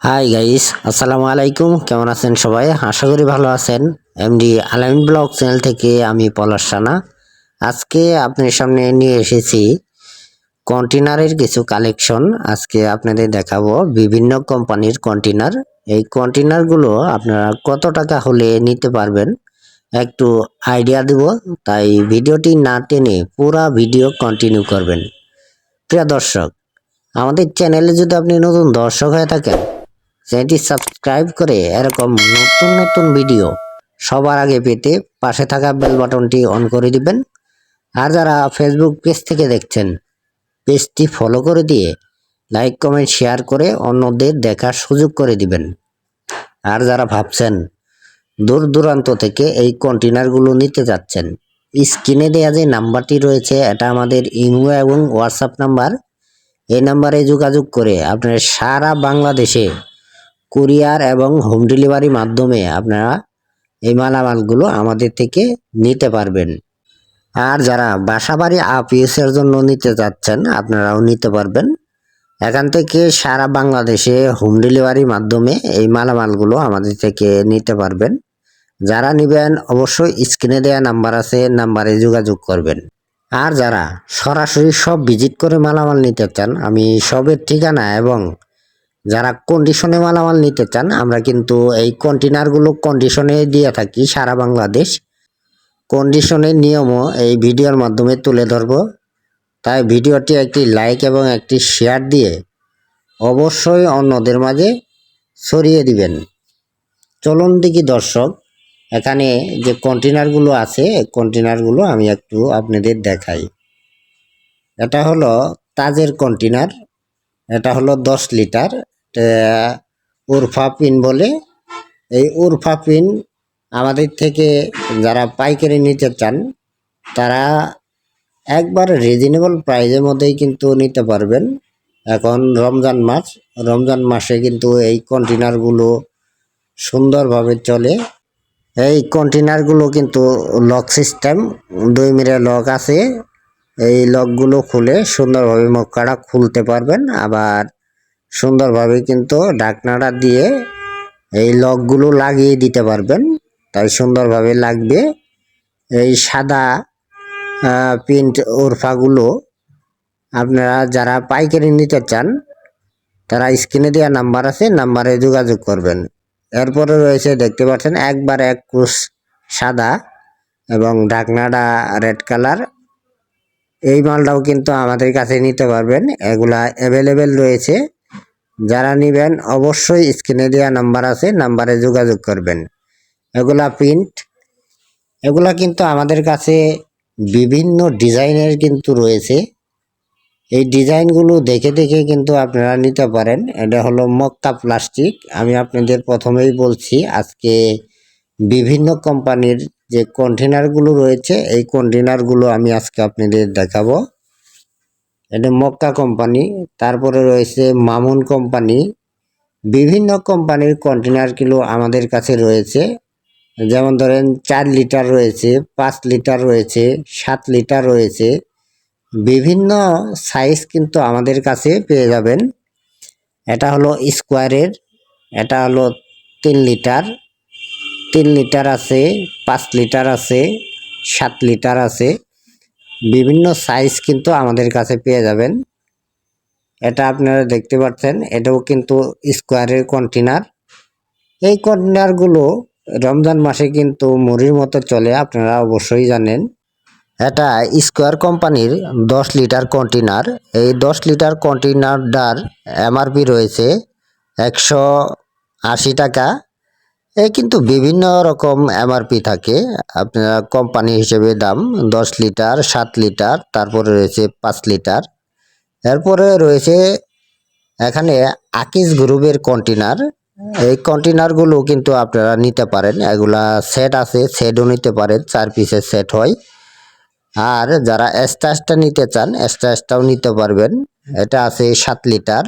Hi guys আসসালামু আলাইকুম। কেমন আছেন সবাই? আশা করি ভালো আছেন। এমডি আলামিন ব্লগ চ্যানেল থেকে আমি পলাশ রানা। আজকে আপনার সামনে নিয়ে এসেছি কন্টেনারের কিছু কালেকশন আজকে আপনাদের দেখাবো বিভিন্ন কোম্পানির কন্টেনার এই কন্টেনারগুলো আপনারা কত টাকা হলে নিতে পারবেন? একটু আইডিয়া দিব, তাই ভিডিওটি না টেনে পুরা ভিডিও কন্টিনিউ করবেন। প্রিয় দর্শক, আমাদের চ্যানেলে যদি আপনি নতুন দর্শক হয়ে থাকেন চ্যানেলটি সাবস্ক্রাইব করে এরকম নতুন নতুন ভিডিও সবার আগে পেতে পাশে থাকা বেল বাটনটি অন করে দিবেন। আর যারা ফেসবুক পেজ থেকে দেখছেন পেজটি ফলো করে দিয়ে লাইক কমেন্ট শেয়ার করে অন্যদের দেখার সুযোগ করে দিবেন। আর যারা ভাবছেন দূর দূরান্ত থেকে এই কন্টেনারগুলো নিতে যাচ্ছেন স্ক্রিনে দেওয়া যে নাম্বারটি রয়েছে, এটা আমাদের ইমো এবং হোয়াটসঅ্যাপ নাম্বার। এই নাম্বারে যোগাযোগ করে আপনার সারা বাংলাদেশে কুরিয়ার এবং হোম ডেলিভারি মাধ্যমে আপনারা এই মালামালগুলো আমাদের থেকে নিতে পারবেন। আর যারা বাসাবাড়ি আপিএসের জন্য নিতে যাচ্ছেন, আপনারাও নিতে পারবেন। এখান থেকে সারা বাংলাদেশে হোম ডেলিভারি মাধ্যমে এই মালামালগুলো আমাদের থেকে নিতে পারবেন। যারা নেবেন, অবশ্যই স্ক্রিনে দেওয়া নাম্বার আছে, নাম্বারে যোগাযোগ করবেন। আর যারা সরাসরি সব ভিজিট করে মালামাল নিতে চান, আমি সবের ঠিকানা এবং যারা কন্ডিশনে মালামাল নিতে চান, আমরা কিন্তু এই কন্টেনারগুলো কন্ডিশনে দিয়ে থাকি সারা বাংলাদেশ। কন্ডিশনের নিয়মও এই ভিডিওর মাধ্যমে তুলে ধরব। তাই ভিডিওটি একটি লাইক এবং একটি শেয়ার দিয়ে অবশ্যই অন্যদের মাঝে ছড়িয়ে দিবেন। চলুন দেখি দর্শক, এখানে যে কন্টেনারগুলো আছে কন্টেনারগুলো আমি একটু আপনাদের দেখাই। এটা হলো তাজের কন্টেনার এটা হলো দশ লিটার। উরফা পিন বলে। এই উরফা পিন আমাদের থেকে যারা পাইকারি নিতে চান, তারা একবার রিজনেবল প্রাইজের মধ্যেই কিন্তু নিতে পারবেন। এখন রমজান মাস, রমজান মাসে কিন্তু এই কন্টেনারগুলো সুন্দরভাবে চলে। এই কন্টেনারগুলো কিন্তু লক সিস্টেম দুই মিরে লক আছে। এই লকগুলো খুলে সুন্দরভাবে মক্কাটা খুলতে পারবেন। আবার সুন্দরভাবে কিন্তু ঢাকনাটা দিয়ে এই লকগুলো লাগিয়ে দিতে পারবেন। তাই সুন্দরভাবে লাগবে। এই সাদা প্রিন্ট ওরফাগুলো আপনারা যারা পাইকারি নিতে চান, তারা স্ক্রিনে দেওয়া নাম্বার আছে, নাম্বারে যোগাযোগ করবেন। এরপরে রয়েছে দেখতে পাচ্ছেন, একবার এক কুশ সাদা এবং ঢাকনাটা রেড কালার। এই মালটাও কিন্তু আমাদের কাছে নিতে পারবেন। এগুলা অ্যাভেলেবেল রয়েছে। যারা নেবেন, অবশ্যই স্ক্রিনে দেওয়া নাম্বার আছে, নাম্বারে যোগাযোগ করবেন। এগুলা প্রিন্ট এগুলা কিন্তু আমাদের কাছে বিভিন্ন ডিজাইনের কিন্তু রয়েছে। এই ডিজাইনগুলো দেখে দেখে কিন্তু আপনারা নিতে পারেন। এটা হলো মক্কা প্লাস্টিক। আমি আপনাদের প্রথমেই বলছি, আজকে বিভিন্ন কোম্পানির যে কন্টেনারগুলো রয়েছে, এই কন্টেনারগুলো আমি আজকে আপনাদের দেখাবো। এটা মক্কা কোম্পানি, তারপরে রয়েছে মামুন কোম্পানি। বিভিন্ন কোম্পানির কন্টেনারগুলো আমাদের কাছে রয়েছে। যেমন ধরেন চার লিটার রয়েছে, পাঁচ লিটার রয়েছে, সাত লিটার রয়েছে। বিভিন্ন সাইজ কিন্তু আমাদের কাছে পেয়ে যাবেন। এটা হলো স্কোয়ারের, এটা হলো তিন লিটার। তিন লিটার আছে, পাঁচ লিটার আছে, সাত লিটার আছে। বিভিন্ন সাইজ কিন্তু আমাদের কাছে পেয়ে যাবেন। এটা আপনারা দেখতে পাচ্ছেন, এটাও কিন্তু স্কোয়ারের কন্টেনার এই কন্টেনারগুলো রমজান মাসে কিন্তু মুড়ির মতো চলে, আপনারা অবশ্যই জানেন। এটা স্কোয়ার কোম্পানির দশ লিটার কন্টেনার এই দশ লিটার কন্টেনারটার এমআরপি রয়েছে একশো আশি টাকা। এ কিন্তু বিভিন্ন রকম এমআরপি থাকে। আপনার কোম্পানি হিসেবে দাম দশ লিটার, সাত লিটার, তারপরে রয়েছে পাঁচ লিটার। এরপরে রয়েছে এখানে আকিস গ্রুপের কন্টেনার এই কন্টেনারগুলো কিন্তু আপনারা নিতে পারেন। এগুলা সেট আছে সেটও নিতে পারেন, চার পিসের সেট হয়। আর যারা এস্টাসটা নিতে চান এস্টাসটাও নিতে পারবেন। এটা আছে সাত লিটার।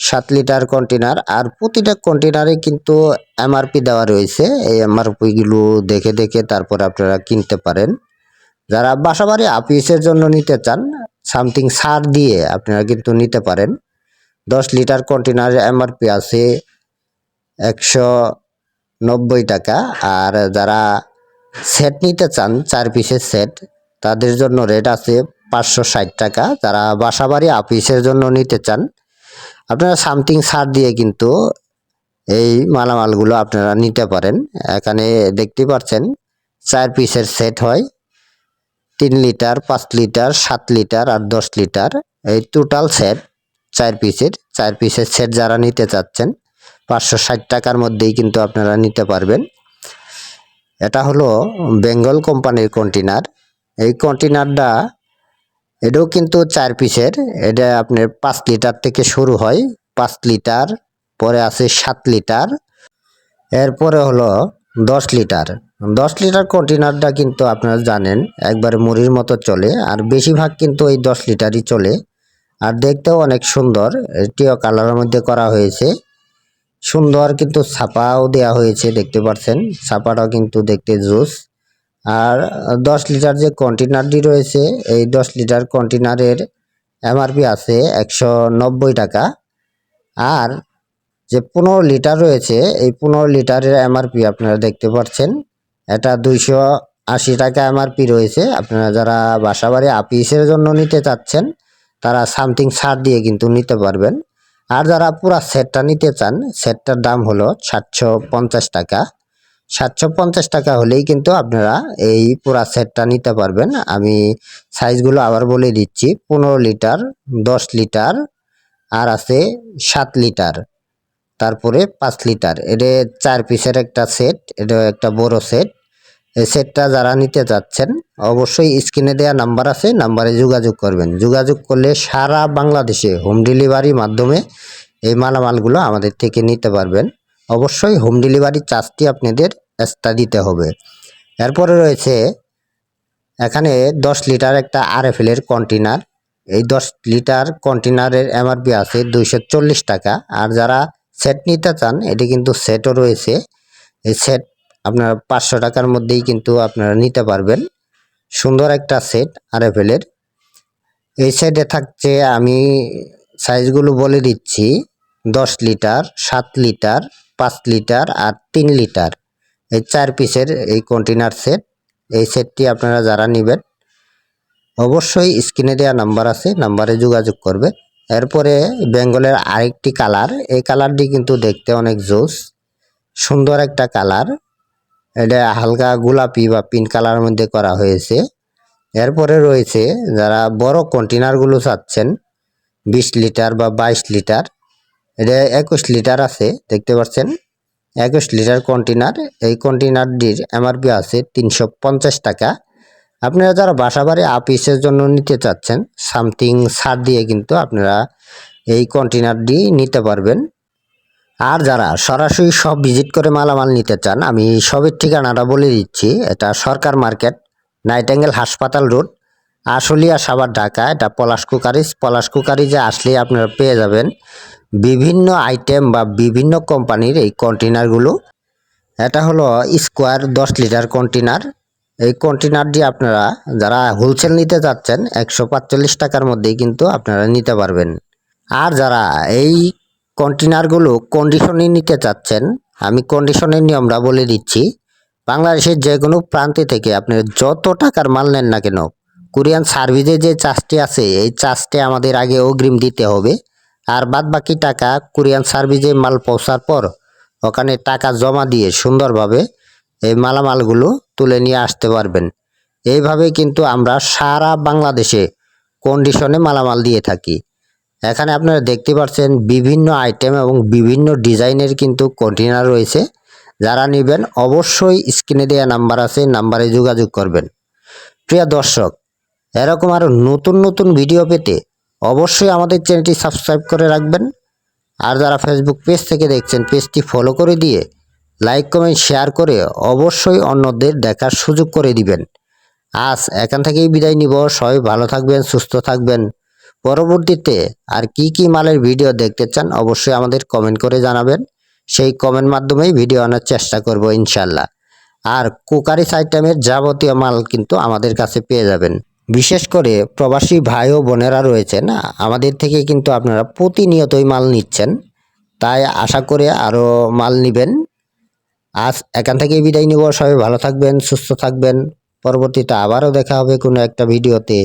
সাত লিটার কন্টেনার আর প্রতিটা কন্টেনারে কিন্তু এমআরপি দেওয়া রয়েছে। এই এমআরপিগুলো দেখে দেখে তারপর আপনারা কিনতে পারেন। যারা বাসাবাড়ি আপিসের জন্য নিতে চান সামথিং সার দিয়ে আপনারা কিন্তু নিতে পারেন। দশ লিটার কন্টেনারের এমআরপি আছে একশো নব্বই টাকা, আর যারা সেট নিতে চান, চার পিসের সেট তাদের জন্য রেট আছে পাঁচশো ষাট টাকা। যারা বাসাবাড়ি আপিসের জন্য নিতে চান আপনারা সামথিং সার দিয়ে কিন্তু এই মালামালগুলো আপনারা নিতে পারেন। এখানে দেখতে পাচ্ছেন, চার পিসের সেট হয়। তিন লিটার, পাঁচ লিটার, সাত লিটার আর দশ লিটার। এই টোটাল সেট চার পিসের চার পিসের সেট যারা নিতে চাচ্ছেন, পাঁচশো ষাট টাকার মধ্যেই কিন্তু আপনারা নিতে পারবেন। এটা হলো বেঙ্গল কোম্পানির কন্টেনার এই কন্টেনারটা এটাও কিন্তু চার পিসের। এটা আপনার পাঁচ লিটার থেকে শুরু হয়। পাঁচ লিটার, পরে আছে সাত লিটার। এরপরে হলো দশ লিটার। দশ লিটার কন্টেনারটা কিন্তু আপনারা জানেন, একবারে মুড়ির মতো চলে। আর বেশিরভাগ কিন্তু এই দশ লিটারই চলে। আর দেখতেও অনেক সুন্দর। এটিও কালারের মধ্যে করা হয়েছে। সুন্দর কিন্তু ছাপাও দেওয়া হয়েছে, দেখতে পাচ্ছেন ছাপাটাও কিন্তু দেখতে জুস। আর দশ লিটার যে কন্টেনারটি রয়েছে, এই দশ লিটার কন্টেনারের এমআরপি আছে একশো নব্বই টাকা। আর যে পনেরো লিটার রয়েছে, এই পনেরো লিটারের এমআরপি আপনারা দেখতে পাচ্ছেন। এটা দুইশো আশি টাকা এমআরপি রয়েছে। আপনারা যারা বাসাবাড়ি আপিসের জন্য নিতে চাচ্ছেন, তারা সামথিং ছাড় দিয়ে কিন্তু নিতে পারবেন। আর যারা পুরা সেটটা নিতে চান, সেটটার দাম হলো সাতশো পঞ্চাশ টাকা। সাতশো পঞ্চাশ টাকা হলেই কিন্তু আপনারা এই পুরা সেটটা নিতে পারবেন। আমি সাইজগুলো আবার বলে দিচ্ছি, পনেরো লিটার, দশ লিটার, আর আছে সাত লিটার, তারপরে পাঁচ লিটার। এটা চার পিসের একটা সেট, এটা একটা বড় সেট। এই সেটটা যারা নিতে চাচ্ছেন অবশ্যই স্ক্রিনে দেওয়া নাম্বার আছে, নাম্বারে যোগাযোগ করবেন। যোগাযোগ করলে সারা বাংলাদেশে হোম ডেলিভারির মাধ্যমে এই মালামালগুলো আমাদের থেকে নিতে পারবেন। অবশ্যই হোম ডেলিভারি চার্জটি আপনাদের এক্সট্রা দিতে হবে। এরপরে রয়েছে, এখানে দশ লিটার একটা আরএফএলের কন্টেনার এই দশ লিটার কন্টেনারের এমআরপি আছে দুইশো চল্লিশ টাকা। আর যারা সেট নিতে চান, এটি কিন্তু সেটও রয়েছে। এই সেট আপনার পাঁচশো টাকার মধ্যেই কিন্তু আপনারা নিতে পারবেন। সুন্দর একটা সেট আরএফএলের এই সাইডে থাকছে, আমি সাইজগুলো বলে দিচ্ছি। দশ লিটার, সাত লিটার, পাঁচ লিটার আর তিন লিটার। এই চার পিসের এই কন্টেনার সেট এই সেটটি আপনারা যারা নেবেন, অবশ্যই স্ক্রিনে দেওয়া নাম্বার আছে নাম্বারে যোগাযোগ করবে। এরপরে বেঙ্গলের আরেকটি কালার এই কালারটি কিন্তু দেখতে অনেক জোস, সুন্দর একটা কালার এটা হালকা গোলাপি বা পিঙ্ক কালারের মধ্যে করা হয়েছে। এরপরে রয়েছে যারা বড় কন্টেনারগুলো চাচ্ছেন, বিশ লিটার বা বাইশ লিটার, এটা একুশ লিটার আছে, দেখতে পাচ্ছেন। একুশ লিটার কন্টেনার এই কন্টেনারটির এমআরপি আছে তিনশো পঞ্চাশ টাকা। আপনারা যারা বাসা বাড়ি আপিসের জন্য নিতে চাচ্ছেন, সামথিং ছাড় দিয়ে কিন্তু আপনারা এই কন্টেনারটি নিতে পারবেন। আর যারা সরাসরি সব ভিজিট করে মালামাল নিতে চান, আমি সবের ঠিকানাটা বলে দিচ্ছি। এটা সরকার মার্কেট নাইটাঙ্গেল হাসপাতাল রোড আশুলিয়া সাবার ঢাকা। এটা পলাশ কুকারিজ। পলাশ কুকারিজে আসলে আপনারা পেয়ে যাবেন বিভিন্ন আইটেম বা বিভিন্ন কোম্পানির এই কন্টেনারগুলো এটা হলো স্কোয়ার দশ লিটার কন্টেনার এই কন্টেনারটি আপনারা যারা হোলসেল নিতে চাচ্ছেন একশো পাঁচচল্লিশ টাকার মধ্যেই কিন্তু আপনারা নিতে পারবেন। আর যারা এই কন্টেনারগুলো কন্ডিশনে নিতে চাচ্ছেন, আমি কন্ডিশনের নিয়মটা বলে দিচ্ছি। বাংলাদেশের যে কোনো প্রান্তে থেকে আপনি যত টাকার মাল নেন না কেন কোরিয়ান সার্ভিসে যে চার্জটি আছে, এই চার্জটি আমাদের আগে অগ্রিম দিতে হবে। আর বাদ বাকি টাকা কোরিয়ান সার্ভিসে মাল পৌঁছার পর ওখানে টাকা জমা দিয়ে সুন্দরভাবে এই মালামালগুলো তুলে নিয়ে আসতে পারবেন। এইভাবে কিন্তু আমরা সারা বাংলাদেশে কন্ডিশনে মালামাল দিয়ে থাকি। এখানে আপনারা দেখতে পাচ্ছেন বিভিন্ন আইটেম এবং বিভিন্ন ডিজাইনের কিন্তু কন্টেনার রয়েছে। যারা নেবেন অবশ্যই স্ক্রিনে দেওয়া নাম্বার আছে, নাম্বারে যোগাযোগ করবেন। প্রিয় দর্শক এরকম আরও নতুন নতুন ভিডিও পেতে অবশ্যই আমাদের চ্যানেলটি সাবস্ক্রাইব করে রাখবেন। আর যারা ফেসবুক পেজ থেকে দেখছেন পেজটি ফলো করে দিয়ে লাইক কমেন্ট শেয়ার করে অবশ্যই অন্যদের দেখার সুযোগ করে দিবেন। আজ এখান থেকেই বিদায় নিব। সবাই ভালো থাকবেন, সুস্থ থাকবেন। পরবর্তীতে আর কি কি মালের ভিডিও দেখতে চান অবশ্যই আমাদের কমেন্ট করে জানাবেন। সেই কমেন্ট মাধ্যমেই ভিডিও আনার চেষ্টা করব ইনশাল্লাহ আর কুকারিস আইটেমের যাবতীয় মাল কিন্তু আমাদের কাছে পেয়ে যাবেন। বিশেষ করে প্রবাসী ভাই ও বোনেরা রয়েছেন আমাদের থেকে কিন্তু আপনারা প্রতিনিয়তই মাল নিচ্ছেন। তাই আশা করে আরও মাল নেবেন। আজ এখান থেকে বিদায় নিব। সবাই ভালো থাকবেন, সুস্থ থাকবেন। পরবর্তীতে আবারও দেখা হবে কোনো একটা ভিডিওতে।